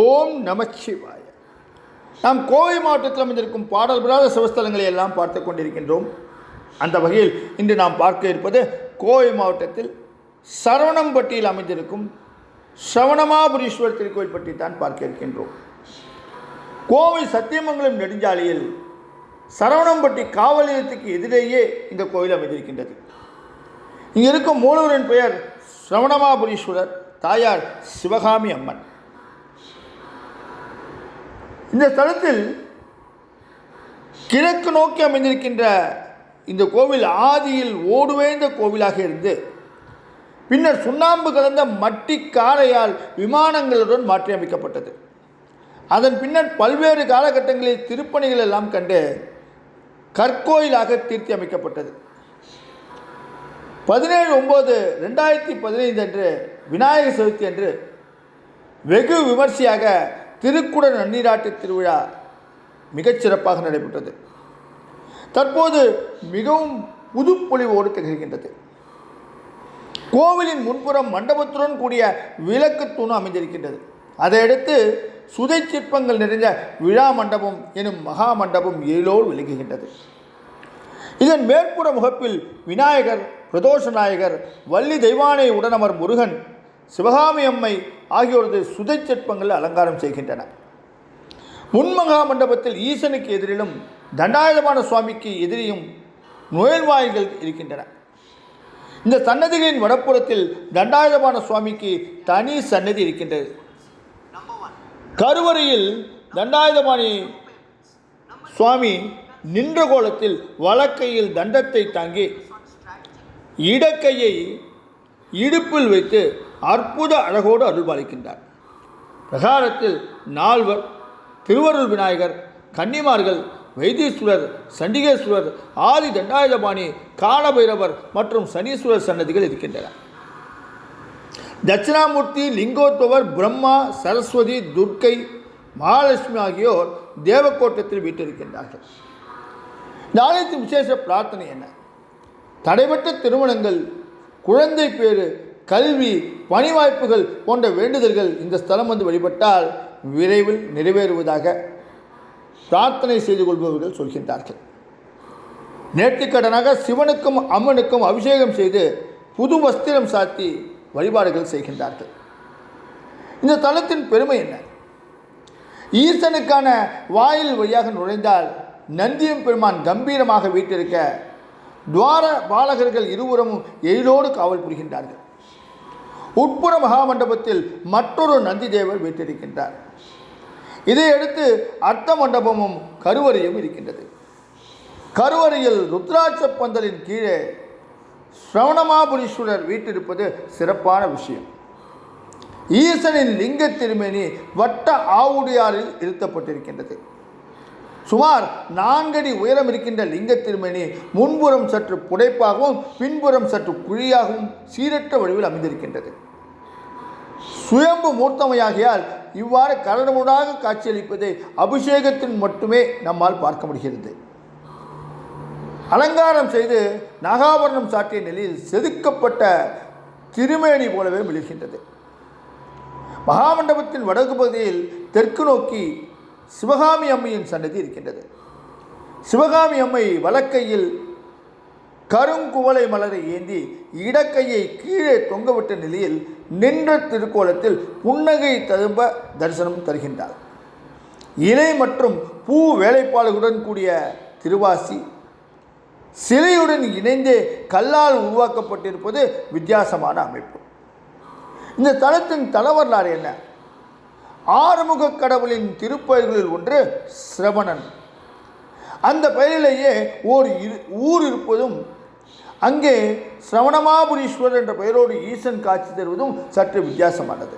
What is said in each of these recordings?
ஓம் நமச்சிவாய. நாம் கோவை மாவட்டத்தில் அமைந்திருக்கும் பாடல் பெறாத சிவஸ்தலங்களை எல்லாம் பார்த்து கொண்டிருக்கின்றோம். அந்த வகையில் இன்று நாம் பார்க்க இருப்பது கோவை மாவட்டத்தில் சரவணம்பட்டியில் அமைந்திருக்கும் சரவணமாபுரீஸ்வரர் திருக்கோயில் பற்றி தான் பார்க்க இருக்கின்றோம். கோவை சத்தியமங்கலம் நெடுஞ்சாலையில் சரவணம்பட்டி காவல் நிலையத்துக்கு எதிரேயே இந்த கோயில் அமைந்திருக்கின்றது. இங்கே இருக்கும் மூலவரின் பெயர் சிரவணமாபுரீஸ்வரர் தாயார் சிவகாமி அம்மன். இந்த ஸ்தலத்தில் கிழக்கு நோக்கி அமைந்திருக்கின்ற இந்த கோவில் ஆதியில் ஓடுவேந்த கோவிலாக இருந்து பின்னர் சுண்ணாம்பு கலந்த மட்டி காரையால் விமானங்களுடன் மாற்றி அமைக்கப்பட்டது அதன் பின்னர் பல்வேறு காலகட்டங்களில் திருப்பணிகள் எல்லாம் கண்டு கற்கோயிலாக தீர்த்தி அமைக்கப்பட்டது பதினேழு ஒம்பது ரெண்டாயிரத்தி பதினைந்து அன்று விநாயகர் சதுர்த்தி அன்று வெகு விமர்சையாக திருக்குட நன்னீராட்டு திருவிழா மிகச்சிறப்பாக நடைபெற்றது. தற்போது மிகவும் புதுப்பொழிவோடு திகழ்கின்றது. கோவிலின் முன்புறம் மண்டபத்துடன் கூடிய விளக்கு தூணு அமைந்திருக்கின்றது. அதையடுத்து சுதை சிற்பங்கள் நிறைந்த விழா மண்டபம் எனும் மகா மண்டபம் எழிலோடு விளங்குகின்றது. இதன் மேற்புற முகப்பில் விநாயகர் பிரதோஷ நாயகர் வள்ளி தெய்வானை உடனமர் முருகன் சிவகாமி அம்மை ஆகியோரது சுதை சிற்பங்கள் அலங்காரம் செய்கின்றன. முன்மகா மண்டபத்தில் ஈசனுக்கு எதிரிலும் தண்டாயுதமான சுவாமிக்கு எதிரியும் நுழைவாயில்கள் இருக்கின்றன. இந்த சன்னதிகளின் வடப்புறத்தில் தண்டாயுதமான சுவாமிக்கு தனி சன்னதி இருக்கின்றது. கருவறையில் தண்டாயுதபாணி சுவாமி நின்ற கோலத்தில் வலக்கையில் தண்டத்தை தாங்கி இடக்கையை இடுப்பில் வைத்து அற்புத அழகோடு அருள்பாலிக்கின்றார். பிரகாரத்தில் நால்வர் திருவருள் விநாயகர் கன்னிமார்கள் வைத்தீஸ்வரர் சண்டிகேஸ்வரர் ஆதி தண்டாயுதபாணி காலபைரவர் மற்றும் சனீஸ்வரர் சன்னதிகள் இருக்கின்றன. தட்சிணாமூர்த்தி லிங்கோத்துவர் பிரம்மா சரஸ்வதி துர்க்கை மகாலட்சுமி ஆகியோர் தேவக்கோட்டத்தில் வீட்டிருக்கின்றார்கள் இந்த ஆலயத்தின் விசேஷ பிரார்த்தனை என்ன? தடைபட்ட திருமணங்கள் குழந்தை பேறு கல்வி பணி வாய்ப்புகள் போன்ற வேண்டுதல்கள் இந்த ஸ்தலம் வந்து வழிபட்டால் விரைவில் நிறைவேறுவதாக பிரார்த்தனை செய்து கொள்பவர்கள் சொல்கின்றார்கள். நேர்த்திக்கடனாக சிவனுக்கும் அம்மனுக்கும் அபிஷேகம் செய்து புது வஸ்திரம் சாத்தி வழிபாடுகள் செய்கின்றார்கள். இந்த தலத்தின் பெருமை என்ன? ஈசனுக்கான வாயில் வழியாக நுழைந்தால் நந்தியம் பெருமான் கம்பீரமாக வீட்டிருக்க துவார பாலகர்கள் இருவரும் எயிலோடு காவல் புரிகின்றார்கள். உட்புற மகாமண்டபத்தில் மற்றொரு நந்தி தேவர் வீட்டிருக்கின்றார் இதையடுத்து அர்த்த மண்டபமும் கருவறையும் இருக்கின்றது. கருவறையில் ருத்ராட்ச பந்தலின் கீழே ஸ்ரவணமாபுரீஸ்வரர் வீட்டிருப்பது சிறப்பான விஷயம். ஈசனின் லிங்க திருமேனி வட்ட ஆவுடையாரில் இருத்தப்பட்டிருக்கின்றது. சுமார் நான்கடி உயரம் இருக்கின்ற லிங்க திருமேனி முன்புறம் சற்று புடைப்பாகவும் பின்புறம் சற்று குழியாகவும் சீரற்ற வடிவில் அமைந்திருக்கின்றது. சுயம்பு மூர்த்தமையாகியால் இவ்வாறு கரடுமுடாக காட்சியளிப்பதை அபிஷேகத்தின் மட்டுமே நம்மால் பார்க்க முடிகிறது. அலங்காரம் செய்து நாகாபரணம் சாட்டிய நிலையில் செதுக்கப்பட்ட திருமேனி போலவே மிளிர்கின்றது. மகாமண்டபத்தின் வடக்கு பகுதியில் தெற்கு நோக்கி சிவகாமி அம்மையின் சன்னதி இருக்கின்றது. சிவகாமி அம்மை வலக்கையில் கருங்குவளை மலரை ஏந்தி இடக்கையை கீழே தொங்கவிட்ட நிலையில் நின்ற திருக்கோலத்தில் புன்னகை ததும்ப தரிசனம் தருகின்றார். இலை மற்றும் பூ வேலைப்பாடுகளுடன் கூடிய திருவாசி சிலையுடன் இணைந்தே கல்லால் உருவாக்கப்பட்டிருப்பது வித்தியாசமான அமைப்பு. இந்த தலத்தின் தலவரலாறு என்ன? ஆறுமுக கடவுளின் திருப்பெயர்களில் ஒன்று சிரவணன். அந்த பெயரிலேயே ஓர் இரு ஊர் இருப்பதும் அங்கே சிரவணமாபுரீஸ்வரர் என்ற பெயரோடு ஈசன் காட்சி தருவதும் சற்று வித்தியாசமானது.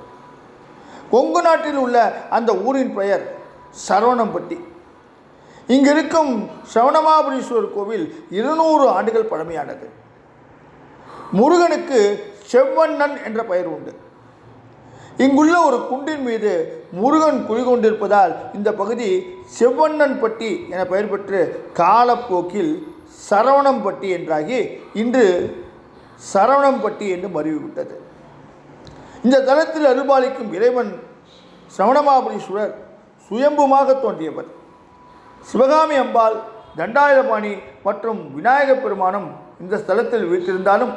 கொங்கு நாட்டில் உள்ள அந்த ஊரின் பெயர் சரவணம்பட்டி. இங்கிருக்கும் சிரவணமாபுரீஸ்வரர் கோவில் இருநூறு ஆண்டுகள் பழமையானது. முருகனுக்கு செவ்வண்ணன் என்ற பெயர் உண்டு. இங்குள்ள ஒரு குண்டின் மீது முருகன் குடிகொண்டிருப்பதால் இந்த பகுதி செவ்வண்ணன்பட்டி என பெயர் பெற்று காலப்போக்கில் சரவணம்பட்டி என்றாகி இன்று சரவணம்பட்டி என்று மறிவிவிட்டது இந்த தலத்தில் அருள்பாலிக்கும் இறைவன் சிரவணமாபுரீஸ்வரர் சுயம்புமாக தோன்றியவர். சிவகாமி அம்பாள் தண்டாயுதபாணி மற்றும் விநாயகப் பெருமானும் இந்த ஸ்தலத்தில் வீற்றிருந்தாலும்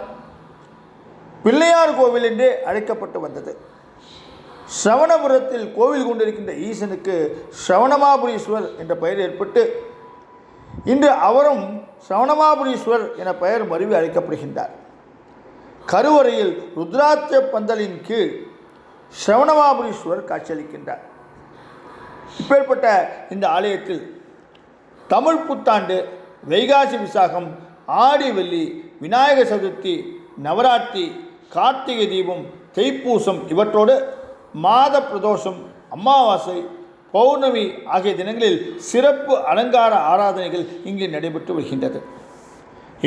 பிள்ளையார் கோவில் என்றே அழைக்கப்பட்டு வந்தது. சவணபுரத்தில் கோவில் கொண்டிருக்கின்ற ஈசனுக்கு சவணமாபுரீஸ்வர் என்ற பெயர் ஏற்பட்டு இன்று அவரும் சவணமாபுரீஸ்வர் என பெயர் மருவி அழைக்கப்படுகின்றார். கருவறையில் ருத்ராட்ச பந்தலின் கீழ் சிரவணமாபுரீஸ்வரர் காட்சியளிக்கின்றார். இப்பேற்பட்ட இந்த ஆலயத்தில் தமிழ் புத்தாண்டு வைகாசி விசாகம் ஆடி வெள்ளி விநாயகர் சதுர்த்தி நவராத்திரி கார்த்திகை தீபம் தைப்பூசம் இவற்றோடு மாத பிரதோஷம் அமாவாசை பௌர்ணமி ஆகிய தினங்களில் சிறப்பு அலங்கார ஆராதனைகள் இங்கே நடைபெற்று வருகின்றது.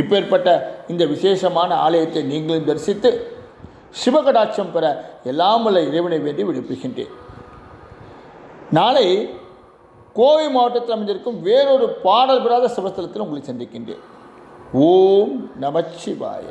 இப்பேற்பட்ட இந்த விசேஷமான ஆலயத்தை நீங்களும் தரிசித்து சிவகடாட்சம் பெற எல்லாம் வல்ல இறைவனை வேண்டி விடுப்புகின்றேன் நாளை கோவை மாவட்டத்தில் அமைந்திருக்கும் வேறொரு பாடல் பெறாத சிவஸ்தலத்தில் உங்களை சந்திக்கின்றேன். ஓம் நமச்சிவாய.